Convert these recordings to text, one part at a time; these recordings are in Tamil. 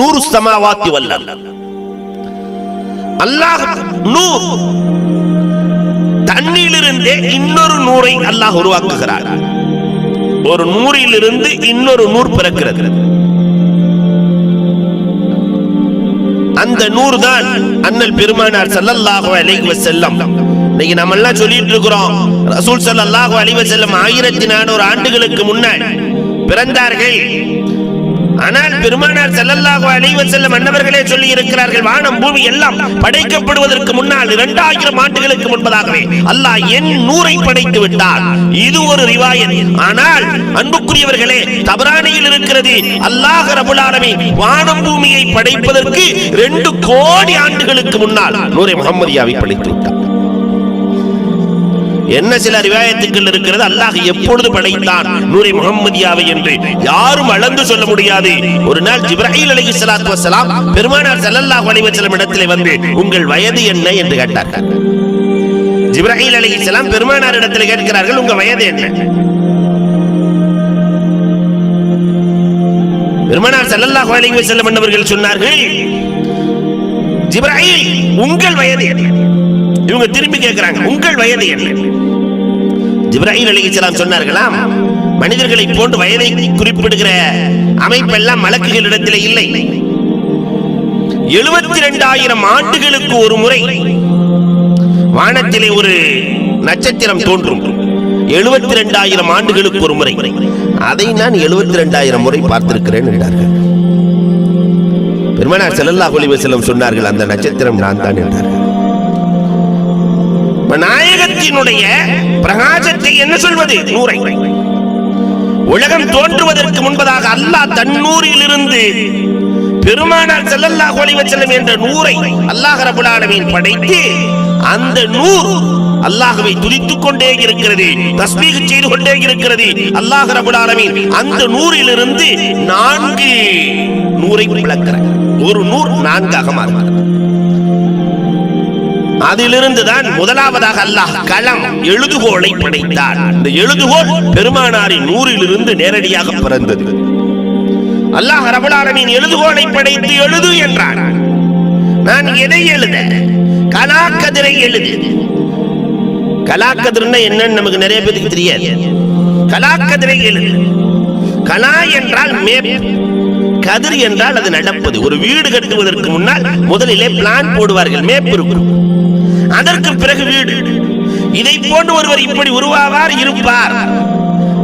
நூறு சமாவாத்தி வல்ல அல்லாஹ் நூர் தண்ணியிலிருந்தே இன்னொரு நூரை அல்லாஹ் உருவாக்குகிறார். ஒரு நூறிலிருந்து இன்னொரு நூறு பிறக்கிறது. அந்த நூறு தான் அண்ணல் பெருமானார் ஸல்லல்லாஹு அலைஹி வஸல்லம். இன்னைக்கு நம்ம எல்லாம் சொல்லிட்டு இருக்கிறோம் ரசூல் ஸல்லல்லாஹு அலைஹி வஸல்லம் ஆயிரத்தி நானூறு ஆண்டுகளுக்கு முன்னாடி பிறந்தார்கள். ஆனால் பெருமானார் செல்லல்லாகோ அலைஹி வஸல்லம் மன்னவர்களே சொல்லி இருக்கிறார்கள் வானம் பூமி எல்லாம் படைக்கப்படுவதற்கு முன்னால் இரண்டாயிரம் ஆண்டுகளுக்கு முன்பதாகவே அல்லாஹ் என் நூரை படைத்து விட்டார் இது ஒரு ரிவாயத். ஆனால் அன்புக்குரியவர்களே தபரானியில் இருக்கிறது. அல்லாஹ் ரபுலாலமே வானம் பூமியை படைப்பதற்கு ரெண்டு கோடி ஆண்டுகளுக்கு முன்னால் நூரை முகம்மதியாவை படைத்து விட்டார் என்ன சில ரிவாயத்துக்கள் இருக்கிறது? அல்லாஹ் எப்பொழுது படைத்தான்? நூரை முகம்மதியாவை என்று. யாரும் அளந்து சொல்ல முடியாது. ஒரு நாள் ஜிப்ராஹில் அலி சலாத்து வசலாம் பெருமானார் ஸல்லல்லாஹு அலைஹி இடத்திலே வந்து உங்கள் வயது என்ன? என்று கேட்டார்கள். ஜிப்ராஹில் அலி ஸலாம் பெருமானார் இடத்தில் கேட்கிறார்கள் உங்க வயது என்ன? பெருமானார் ஸல்லல்லாஹு அலைஹி வஸல்லம் சொன்னார்கள் ஜிப்ராஹில் உங்கள் வயது என்ன? இவங்க திரும்பி கேட்கிறாங்க உங்கள் வயது என்ன? ஜிப்ராஹிம் அலைஹிஸ்ஸலாம் சொன்னார்களாம் மனிதர்களை போன்று வயதை குறிப்பிடுகிற அமைப்பெல்லாம் மலக்குகளிடத்தில் இல்லை. எழுபத்தி ரெண்டாயிரம் ஆண்டுகளுக்கு ஒரு முறை வானத்திலே ஒரு நட்சத்திரம் தோன்றும். எழுபத்தி ரெண்டாயிரம் ஆண்டுகளுக்கு ஒரு முறை. அதை நான் எழுபத்தி ரெண்டாயிரம் முறை பார்த்திருக்கிறேன் என்றார்கள். பெருமனார் செல்லல்லா ஒளிவசலம் சொன்னார்கள் அந்த நட்சத்திரம் நான் தான் என்றார்கள். நாயகத்தினுடைய பிரகாசத்தை என்ன சொல்வது? நூறை. உலகம் தோன்றுவதற்கு முன்பதாக அல்லாஹ் தன்னூரில் இருந்து பெருமானார் ஸல்லல்லாஹு அலைஹி வஸல்லம் என்ற நூரை அல்லாஹ் ரப்பல் ஆலமீன் படைத்து அந்த நூர் அல்லாஹவை துதித்துக் கொண்டே இருக்கிறது தஸ்மீக செய்து கொண்டே இருக்கிறது. அல்லாஹ் ரப்பல் ஆலமீன் அந்த நூறிலிருந்து நான்கு நூரை விளக்கிறார். ஒரு நூர் நான்காக மாறுகிறது அதிலிருந்து தான் முதலாவதாக அல்லாஹ் களம் எழுதுகோலை படைத்தார். இந்த எழுதுகோல் பெருமானாரின் நூறிலிருந்து நேரடியாக பிறந்தது. அல்லாஹ் ரபுலாலமின் ஆலமீன் எழுதுகோலை படைத்து எழுது என்றார் நான் எதை எழுத? கலாக்கதிரை எழுது. கலாக்கதிர்னா என்னன்னு நமக்கு நிறைய பேருக்கு தெரியாது. கலாக்கதிரை எழுது. கலா என்றால் மேப். கதிர் என்றால் அது நடப்பது. ஒரு வீடு கட்டுவதற்கு முன்னால் முதலிலே பிளான் போடுவார்கள். மேப் இருக்கும். அதற்கு பிறகு வீடு. இதை போன்று ஒருவர் இப்படி உருவாவார் இருப்பார்.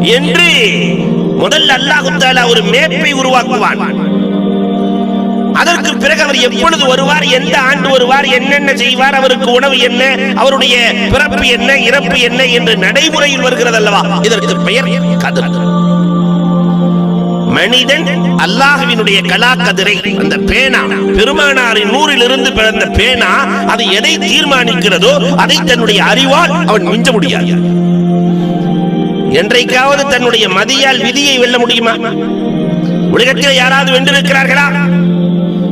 என்று முதல்ல அல்லாஹு தாலா ஒரு மேப்பை உருவாக்குவான். அதற்கு பிறகு அவர் எப்பொழுது வருவார் எந்த ஆண்டு வருவார் என்னென்ன செய்வார் அவருக்கு உணவு என்ன அவருடைய பிறப்பு என்ன இறப்பு என்ன என்று நடைமுறையில் வருகிறது அல்லவா இதற்கு பெயர் கதிர். மனிதன் அல்லாஹ்வினுடைய கலாக்கதிரை அந்த பேனா பெருமானாரின் நூறிலிருந்து பிறந்த பேனா அது எதை தீர்மானிக்கிறதோ அதை தன்னுடைய அறிவால் அவன் மிஞ்ச முடியாது. என்றைக்காவது தன்னுடைய மதியால் விதியை வெல்ல முடியுமா? உலகத்தில் யாராவது வென்றிருக்கிறார்களா?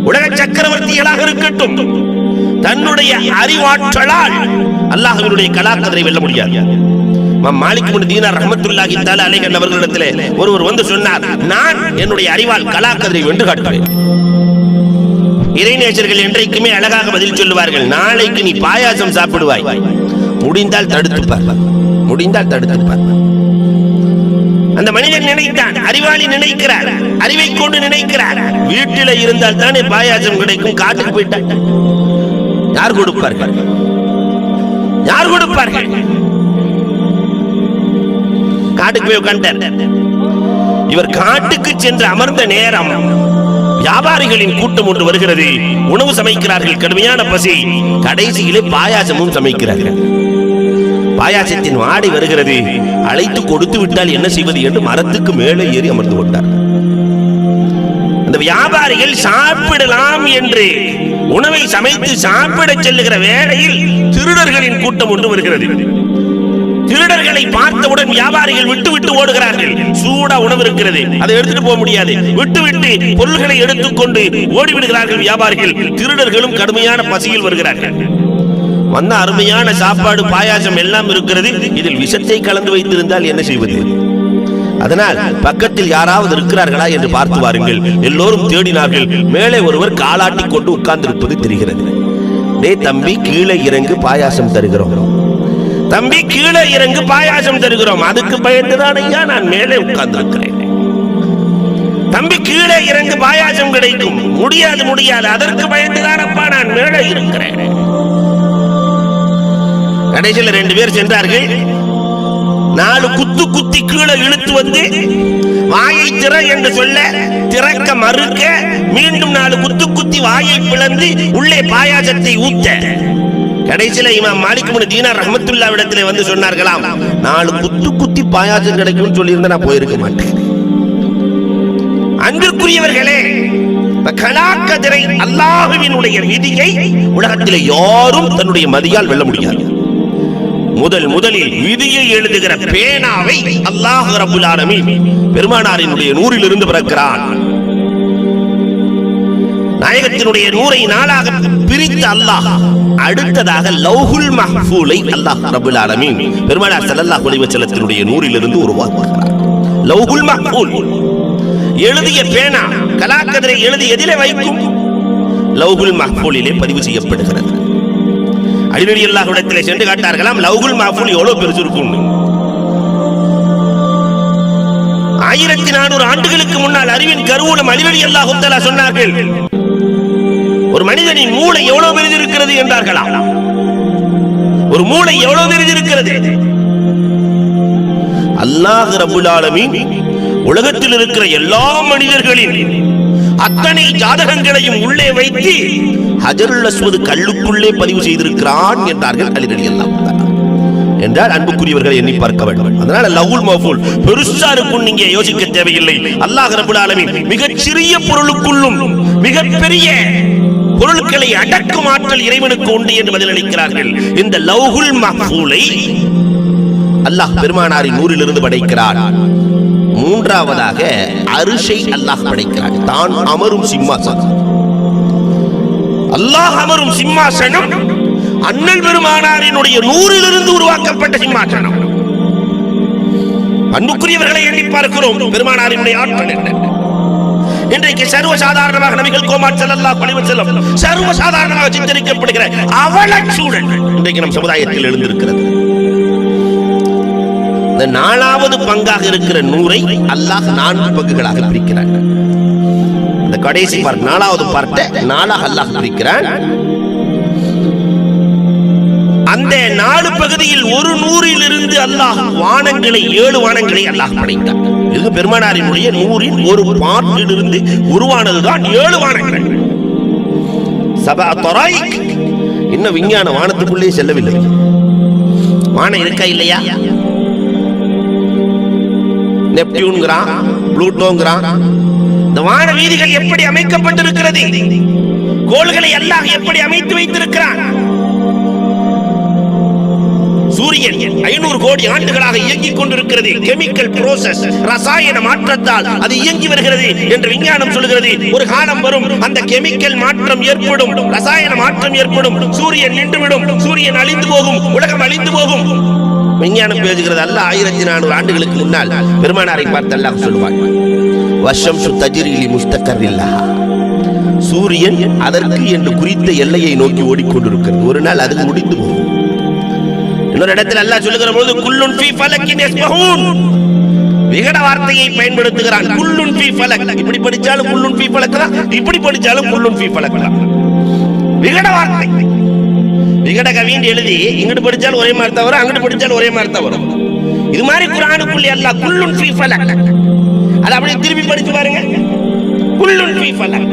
உலக சக்கரவர்த்திகளாக இருக்கட்டும். தன்னுடைய அறிவாற்றலால் அல்லாஹ்வினுடைய கலாக்கதிரை வெல்ல முடியாது. மாலிக் பின் தீனார் ரஹ்மத்துல்லாஹி தஆலா அலைஹி அவர்களிடத்திலே ஒருவர் வந்து சொன்னார் நான் என்னுடைய அறிவால் கலாக்கதிரை வென்று காட்டுவேன். இறைநேசர்கள் என்றைக்குமே அழகாக பதில் சொல்லுவார்கள் நாளைக்கு நீ பாயாசம் சாப்பிடுவாய். முடிந்தால் தடுத்து பார். முடிந்தால் தடுத்து பார். அந்த மனிதன் நினைத்தான் அறிவாளி நினைக்கிறார் அறிவை கொண்டு நினைக்கிறார். வீட்டில இருந்தால் தானே பாயாசம் கிடைக்கும் காட்டுக்கு போயிட்டான். யார் கொடுப்பார்கள்? யார் கொடுப்பார்கள்? காட்டுக்கு போய் உட்கார்ந்தார். இவர் காட்டுக்கு சென்று அமர்ந்த நேரம் வியாபாரிகளின் கூட்டம் ஒன்று வருகிறது. உணவு சமைக்கிறார்கள். கடுமையான பசி. கடைசியிலே பாயாசமும் சமைக்கிறார்கள். பாயாசத்தின் வாடை வருகிறது. அழைத்து கொடுத்து விட்டால் என்ன செய்வது என்று மரத்துக்கு மேலே ஏறி அமர்ந்து கொண்டார். அந்த வியாபாரிகள் சாப்பிடலாம் என்று உணவை சமைத்து சாப்பிட செல்லுகிற வேளையில் திருடர்களின் கூட்டம் ஒன்று வருகிறது. திருடர்களை பார்த்தவுடன் வியாபாரிகள் விட்டு விட்டு ஓடுகிறார்கள். சூடா உணவு இருக்கிறது. அதை எடுத்துட்டு போக முடியாது. விட்டு விட்டு பொருள்களை எடுத்துக்கொண்டு ஓடிவிடுகிறார்கள் வியாபாரிகள். திருடர்களும் கடுமையான பசியில் வருகிறார்கள். வந்த அருமையான சாப்பாடு பாயாசம் எல்லாம் இருக்கிறது. இதில் விஷத்தை கலந்து வைத்திருந்தால் என்ன செய்வது? அதனால் பக்கத்தில் யாராவது இருக்கிறார்களா என்று பார்த்து வாருங்கள். எல்லோரும் தேடினார்கள். மேலே ஒருவர் காலாட்டி கொண்டு உட்கார்ந்திருப்பது தெரிகிறது. டே தம்பி கீழே இறங்கு பாயாசம் தருகிறோம். தம்பி கீழே இறங்கு பாயாசம் தருகிறோம். அதுக்கு பயந்துதான் ஐயா நான் மேலே உட்கார்ந்திருக்கிறேன். தம்பி கீழே இறங்கு பாயாசம் கிடைக்கும். முடியாது முடியாது. அதற்கு பயந்துதான் அப்பா நான் மேலே இருக்கிறேன். கடைசியில் ரெண்டு பேர் சென்றார்கள். நாலு குத்து குத்தி கீழே இழுத்து வந்து வாயை திற என்று சொல்ல திறக்க மறுக்க மீண்டும் நாலு குத்து குத்தி வாயை பிளந்து உள்ளே பாயாசத்தை ஊத்த. கடைசியில இமாம் மாலிக் இப்னு தீனார் ரஹமத்துல்லா இடத்திலே வந்து சொன்னார்களாம் நாலு குத்து குத்தி பாயாசம் கிடைக்கும்னு சொல்லியிருந்தா நான் போயிருக்க மாட்டேன். அன்பிற்குரியவர்களே கலாக்கதிரை அல்லாஹுவினுடைய விதியை உலகத்திலே யாரும் தன்னுடைய மதியால் வெல்ல முடியாது. முதல் முதலில் விதியை எழுதுகிற பேனாவை அல்லாஹ் ரபுல் ஆலமீன் பெருமானாரினுடைய நூறிலிருந்து பிறக்கிறான். நாயகத்தினுடைய நூறை நாளாக பிரித்த அல்லாஹ் அடுத்ததாக லௌஹுல் மஹ்ஃபூலை அல்லாஹ் ரபுல் ஆலமீன் பெருமானார் ஸல்லல்லாஹு அலைஹி வஸல்லத்தினுடைய நூறிலிருந்து உருவாக்குகிறார். லௌஹுல் மஹ்ஃபூல் எழுதிய பேனா கலாக்கதிரை எழுதி எதிலே வைக்கும் லௌஹுல் மஹ்ஃபூலிலே பதிவு செய்யப்படுகிறது. அடிநடி அல்லாஹ் இடத்திலே சென்று காட்டார்களாம் லௌகுல் மஹ்ஃபூல் எவ்வளவு பெருசு இருக்கும் ஆயிரத்தி நானூறு ஆண்டுகளுக்கு முன்னால் அறிவின் கருவூலம் அலிநடி அல்லாஹ் சொன்னார்கள் ஒரு மனிதனின் மூளை எவ்வளவு பெரிது இருக்கிறது என்றார்களா? ஒரு மூளை எவ்வளவு பெரிது இருக்கிறது அல்லாஹ் ரபுல் உலகத்தில் இருக்கிற எல்லா மனிதர்களின் அத்தனை ஜாதகங்களையும் உள்ளே வைத்து ஹஜருல் அஸ்வது கல்லுக்குள்ளே பதிவு செய்திருக்கிறான் என்றார்கள் அலிரடி அல்லாஹ் என்றால் அன்புக்குரியவர்களை எண்ணி பார்க்க வேண்டும். அதனால லவுல் மஃபூல் பெருசா இருக்கும் நீங்க யோசிக்க தேவையில்லை. அல்லாஹ் ரபுல் ஆலமீன் மிகச் சிறிய பொருளுக்குள்ளும் மிகப்பெரிய பொருட்களை அடக்கும் ஆற்றல் இறைவனுக்கு உண்டு என்று பதிலளிக்கிறார்கள். இந்த லவ்ஹுல் மஹூலை அல்லாஹ் பெருமானாரின் நூறிலிருந்து படைக்கிறார் மூன்றாவதாக அரிசை அல்லாஹ் படைக்கிறார் தான் அமரும் சிம்மாசனம். அல்லாஹ் அமரும் சிம்மாசனம் அண்ணல் பெருமானாரினுடைய நூறிலிருந்து உருவாக்கப்பட்ட சிம்மாசனம். அன்புக்குரியவர்களை எண்ணி பார்க்கிறோம். பெருமானாரினுடைய ஆற்றல் என்ன? இன்றைக்கு சர்வ சாதாரணமாக நபிகள் கோமாட் செல்லல்லா அலைஹி செல்லும் சர்வ சாதாரணமாக சித்தரிக்கப்படுகிற அவல சூழல் இன்றைக்கு நம் சமுதாயத்தில் எழுந்திருக்கிறது. இந்த நாலாவது பங்காக இருக்கிற நூறை அல்லாஹ் நான்கு பங்குகளாக பிரிக்கிறான். இந்த கடைசி பார்ட் நாலாவது பார்ட்டை நாலாக அல்லாஹ் பிரிக்கிறான். அந்த நாலு பகுதியில் ஒரு நூறில் இருந்து அல்லாஹ் வானங்களை ஏழு வானங்களை அல்லாஹ் படைத்தான். இது பெருமானாரினுடைய நூறின் ஒரு பார்ட்டில் இருந்து உருவானதுதான் ஏழு வானங்கள். இன்னும் விஞ்ஞான வானத்துக்குள்ளே செல்லவில்லை. வானம் இருக்கா இல்லையா? நெப்டியூன்கிறான் ப்ளூட்டோங்கிறான் இந்த வான வீதிகள் எப்படி அமைக்கப்பட்டிருக்கிறது? கோள்களை அல்லாஹ் எப்படி அமைத்து வைத்திருக்கிறான்? சூரியன் ஐநூறு கோடி ஆண்டுகளாக இயங்கிக் கொண்டிருக்கிறது. கெமிக்கல் ப்ரோசஸ் ரசாயன மாற்றத்தால் அது இயங்கி வருகிறது என்று விஞ்ஞானம் சொல்கிறது. ஒரு காலம் வரும் அந்த கெமிக்கல் மாற்றம் ஏற்படும் ரசாயன மாற்றம் ஏற்படும் சூரியன் நின்றுவிடும் சூரியன் அழிந்து போகும் உலகம் அழிந்து போகும். விஞ்ஞானம் பேசுகிறது அல்ல ஆயிரத்தி நானூறு ஆண்டுகளுக்கு முன்னால் பெருமானாரை பார்த்து அல்லாஹ் சொல்லுவார் வருஷம் தஜிரிலி முஸ்தக்கர் சூரியன் அதற்கு என்று குறித்த எல்லையை நோக்கி ஓடிக்கொண்டிருக்கிறது. ஒரு நாள் அது முடிந்து போகும். இன்னொரு இடத்தில் அல்லாஹ் சொல்லுகிற பொழுது குல்லுன் ஃபீ ஃபலக்கின் யஸ்மஹூன் விகட வார்த்தையை பயன்படுத்துகிறான். குல்லுன் ஃபீ ஃபலக். இப்படி படிச்சாலும் குல்லுன் ஃபீ ஃபலக் தான் இப்படி படிச்சாலும் குல்லுன் ஃபீ ஃபலக் தான் விகட வார்த்தை. விகட கவின்னு எழுதி இங்கிட்டு படிச்சாலும் ஒரே மாதிரி தான் வரும் அங்கிட்டு படிச்சாலும் ஒரே மாதிரி தான் வரும். இது மாதிரி குரானுக்குள்ளே அல்லாஹ் குல்லுன் ஃபீ ஃபலக். அதை அப்படியே திருப்பி படிச்சு பாருங்க. குல்லுன் ஃபீ ஃபலக்.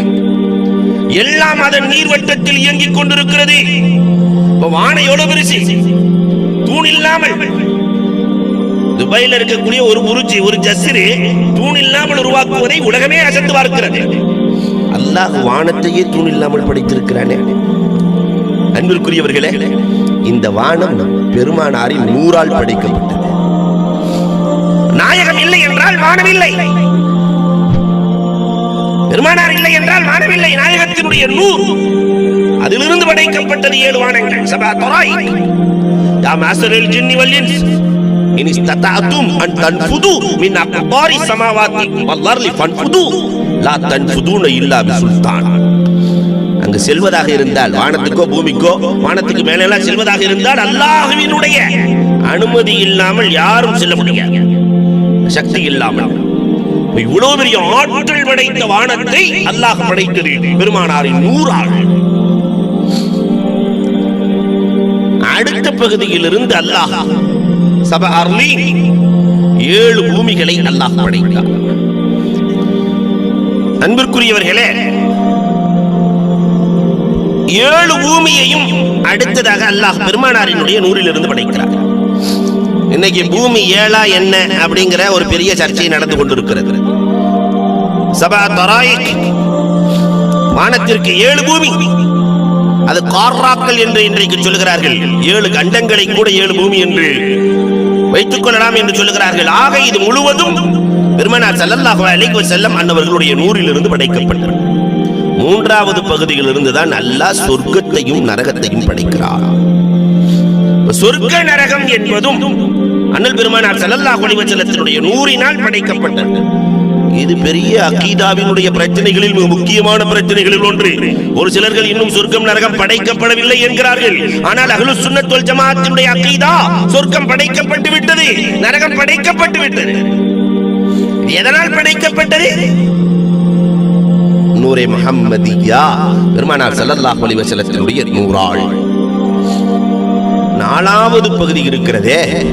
எல்லாம் அதன் நீர்வட்டத்தில் இயங்கிக் கொண்டிருக்கிறது. இப்ப வானம் எவ்வளவு பெருசு? தூண் இல்லாமல் துபாயில இருக்கக்கூடிய ஒரு புருஜி ஒரு ஜஸ்ரு தூண் இல்லாமல் உருவாக்குவதை உலகமே அசந்து பார்க்கிறது. அல்லாஹ் வானத்தையே தூண் இல்லாமல் படைத்திருக்கிறானே. அன்பிற்குரியவர்களே இந்த வானம் பெருமானாரின் நூறால் படைக்கப்பட்டது. நாயகம் இல்லை என்றால் வானம் இல்லை. பெருமானார் இல்லை என்றால் வானம் இல்லை. நாயகத்தினுடைய நூறு. அதிலிருந்து படைக்கப்பட்டது ஏழு வானங்கள். சபா தொராய் யா மாஸ்டரில் ஜின்னி வல்லின்ஸ் இன் இஸ்ததாதும் அன் தன்ஃபுது மின் அக்பாரி ஸமாவாத்தி வல் அர்லி ஃபன்ஃபுது லா தன்ஃபுதுன இல்லா பிசுல்தான் அங்கு செல்வதாக இருந்தால் வானத்துக்கோ பூமிக்கோ வானத்துக்கு மேலெல்லாம் செல்வதாக இருந்தால் அல்லாஹ்வினுடைய அனுமதி இல்லாமல் யாரும் செல்ல முடியாது. சக்தி இல்லாமல். இப்ப இவ்வளவு பெரிய ஆற்றல் படைத்த வானத்தை அல்லாஹ் படைத்தது. பெருமானாரின் நூறாள். அடுத்த பகுதியில் இருந்து அல்லாஹ் சப அர்லி ஏழு பூமிகளை அல்லாஹ் படைத்தார் அன்பிற்குரியவர்களே ஏழு பூமியையும் அடுத்ததாக அல்லாஹ் பெருமானாரினுடைய நூறிலிருந்து படைக்கிறார். இன்னைக்கு பூமி ஏழா என்ன அப்படிங்கிற ஒரு பெரிய சர்ச்சை நடந்து கொண்டிருக்கிறது. சபா தராய் வானத்திற்கு ஏழு பூமி அது கார்ராக்கள் என்று இன்றைக்கு சொல்லுகிறார்கள். ஏழு கண்டங்களை கூட ஏழு பூமி என்று வைத்துக் கொள்ளலாம் என்று சொல்லுகிறார்கள். ஆக இது முழுவதும் பெருமனார் ஸல்லல்லாஹு அலைக்கு செல்லம் அன்னவர்களுடைய நூறிலிருந்து படைக்கப்பட்டது. மூன்றாவது பகுதியிலிருந்து தான் அல்லாஹ் சொர்க்கத்தையும் நரகத்தையும் படைக்கிறார். சொர்க்க நரகம் என்பதும் அண்ணல் பெருமானார் ஸல்லல்லாஹு அலைஹி நூறினால் படைக்கப்பட்டது. இது பெரிய அகீதாவினுடைய பிரச்சனைகளில் மிக முக்கியமான பிரச்சனைகளில் ஒன்று. ஒரு சிலர்கள் இன்னும் சொர்க்கம் நரகம் படைக்கப்படவில்லை என்கிறார்கள். ஆனால் அகலு சுன்னத் ஜமாத்தினுடைய அகீதா சொர்க்கம் படைக்கப்பட்டு விட்டது. நரகம் படைக்கப்பட்டு விட்டது. எதனால் படைக்கப்பட்டது? நூரே முகம்மதியா பெருமானார் ஸல்லல்லாஹு அலைஹி நூறாள். நாலாவது பகுதி இருக்கிறதே.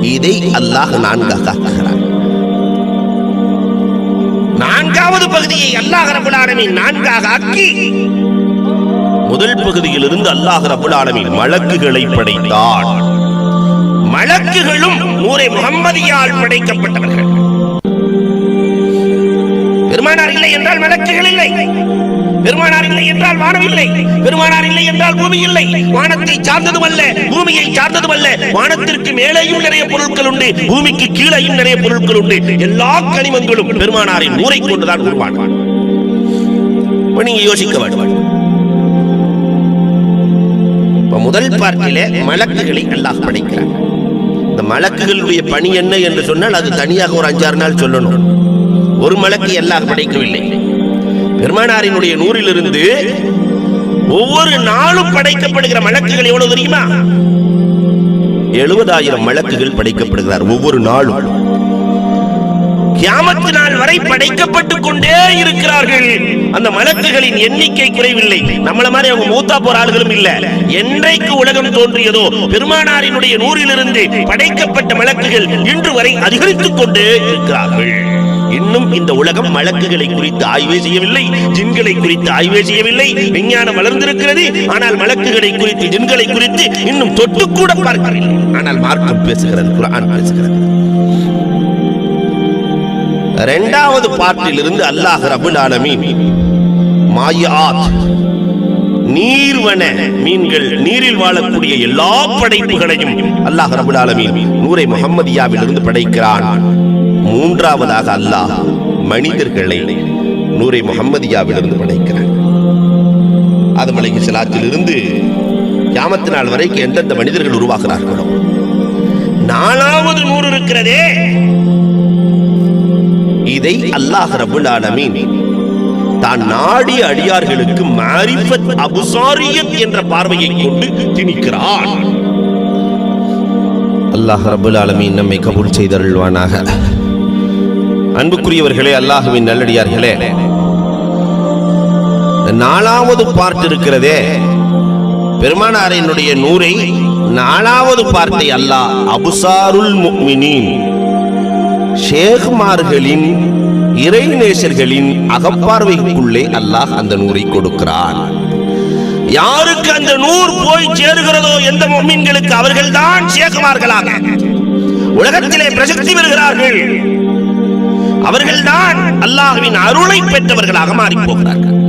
இதை அல்லாஹ் நான்காக நான்காவது பகுதியை அல்லாஹ் ரபுல் ஆலமீன் நான்காக ஆக்கி முதல் பகுதியில் இருந்து அல்லாஹ் ரபுல் ஆலமீன் மலக்குகளை படைத்தான் மலக்குகளும் நூரை முகம்மதியால் படைக்கப்பட்டவர்கள். பெருமானார் இல்லை என்றால் மலக்குகள் இல்லை. பெருமானார் இல்லை என்றால் வானம் இல்லை. பெருமானார் இல்லை என்றால் பூமி இல்லை. வானத்தை சார்ந்ததும் அல்ல பூமியை சார்ந்ததும் அல்ல. வானத்திற்கு மேலேயும் நிறைய பொருட்கள் உண்டு பூமிக்கு கீழேயும் நிறைய பொருட்கள் உண்டு. எல்லா கனிமங்களும் பெருமானாரின் ஊரை கொண்டுதான் உருவான. நீங்க யோசிக்க வேண்டும். முதல் பார்ட்டிலே மலக்குகளை அல்லாஹ் படைக்கிறார் இந்த மலக்குகளுடைய பணி என்ன என்று சொன்னால் அது தனியாக ஒரு அஞ்சாறு நாள் சொல்லணும். ஒரு மலக்கு எல்லாம் படைக்கவில்லை. பெருமானாரினுடைய நூறிலிருந்து ஒவ்வொரு நாளும் படைக்கப்படுகிற மலக்குகள் எவ்வளவு தெரியுமா? எழுபதாயிரம் மலக்குகள் படைக்கப்படுகிறார் ஒவ்வொரு நாளும். கியாமத்து நாள் வரை படைக்கப்பட்டுக் கொண்டே இருக்கிறார்கள். அந்த மலக்குகளின் எண்ணிக்கை குறைவில்லை. நம்மள மாதிரி அவங்க மூத்தா போற ஆளுகளும் இல்ல. என்றைக்கு உலகம் தோன்றியதோ பெருமானாரினுடைய நூறிலிருந்து படைக்கப்பட்ட மலக்குகள் இன்று வரை அதிகரித்துக் கொண்டே இருக்கிறார்கள். இன்னும் இந்த உலகம் மலக்குகளை குறித்து ஆய்வே செய்யவில்லை ஜின்களை குறித்து ஆய்வே செய்யவில்லை. விஞ்ஞானம் வளர்ந்திருக்கிறது ஆனால் மலக்குகளை குறித்து ஜின்களை குறித்து இன்னும் தொட்டு கூட பார்க்கவில்லை. ஆனால் மார்க்கம் பேசுகிறது குரான் பேசுகிறது. இரண்டாவது பார்ட்டில் இருந்து அல்லாஹ் ரபுல் ஆலமீன் மாயாத் நீர்வன மீன்கள் நீரில் வாழக்கூடிய எல்லா படைப்புகளையும் அல்லாஹ் ரபுல் ஆலமீன் நூரை முகமதியாவில் இருந்து படைக்கிறான். மூன்றாவதாக அல்லாஹ் மனிதர்களை நூரை முகம்மதியாவிலிருந்து படைக்கிறான். ஆதம் அலைஹி செலாத்திலிருந்து கியாமத்து நாள் வரைக்கும் எந்தெந்த மனிதர்கள் உருவாகிறார்களோ நாலாவது நூறு இருக்கிறதே. இதை அல்லாஹ் ரபுல் ஆலமீன் தான் நாடி அடியார்களுக்கு மாரிஃபத் அபுசாரியத் என்ற பார்வையை கொண்டு திணிக்கிறான். அல்லாஹ் ரபுல் ஆலமீன் நம்மை கபூல் செய்தருள்வானாக. அன்புக்குரியவர்களே அல்லாஹுவின் நல்லடியார்களே. நாலாவது பார்ட் இருக்கிறதே. பெருமானாரினுடைய நூரை நாலாவது பார்ட்டை அல்லாஹ். அபுசாருல் முக்மினீன். ஷேக்மார்களின் இறைநேசர்களின் அகப்பார்வைக்குள்ளே அல்லாஹ் அந்த நூரை கொடுக்கிறான். யாருக்கு அந்த நூர் போய் சேருகிறதோ எந்த மொமீன்களுக்கு அவர்கள்தான் ஷேகுமார்களாக. உலகத்திலே பிரசக்தி பெறுகிறார்கள். அவர்கள்தான் அல்லாஹ்வின் அருளை பெற்றவர்களாக மாறி போகிறார்கள்.